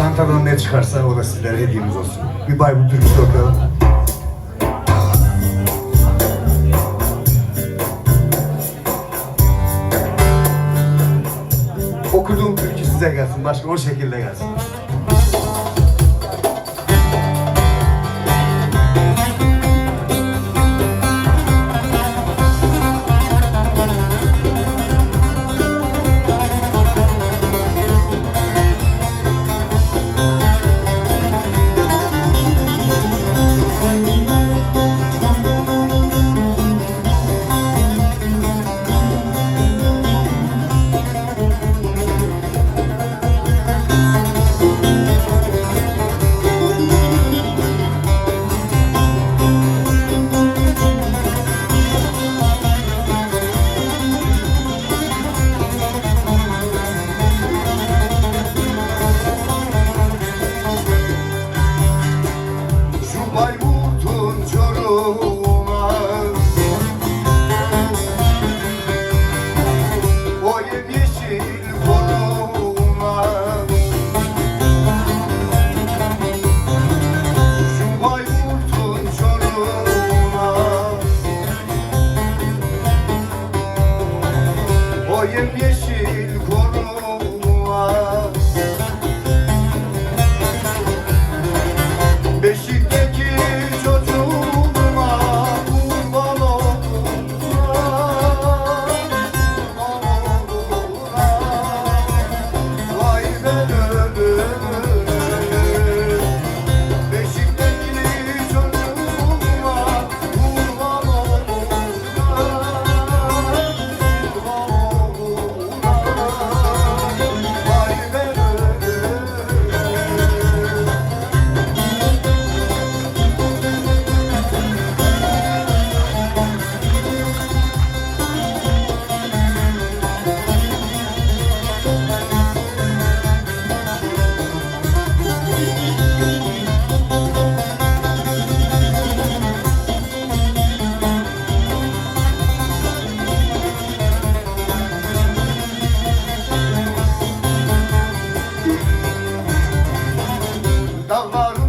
Çantadan ne çıkarsa o da sizlere hediyemiz olsun. Bir Bible türküsü okuyalım. Okuduğum türkü size gelsin. Başka o şekilde gelsin. Daje mi się da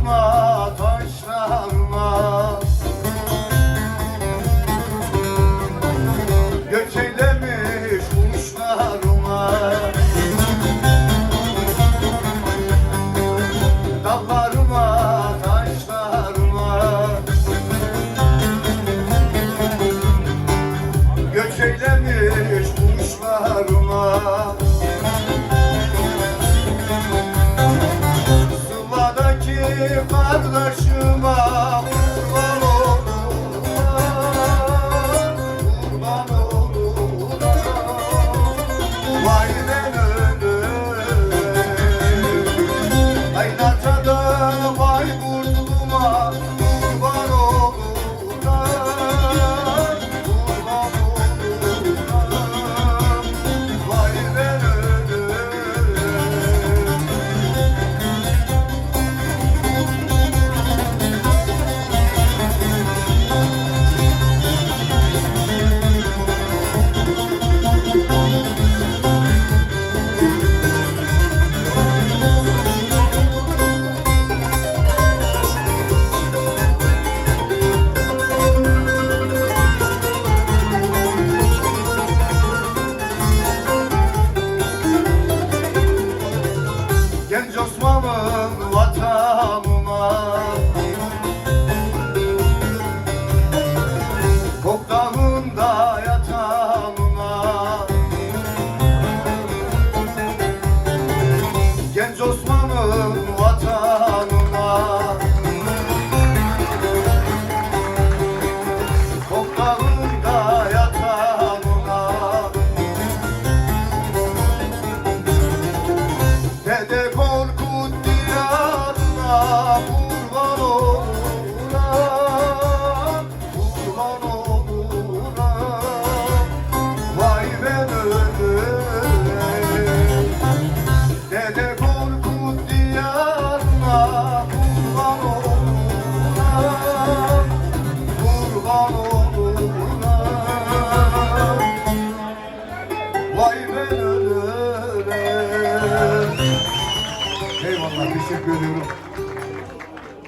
Teşekkür ediyorum.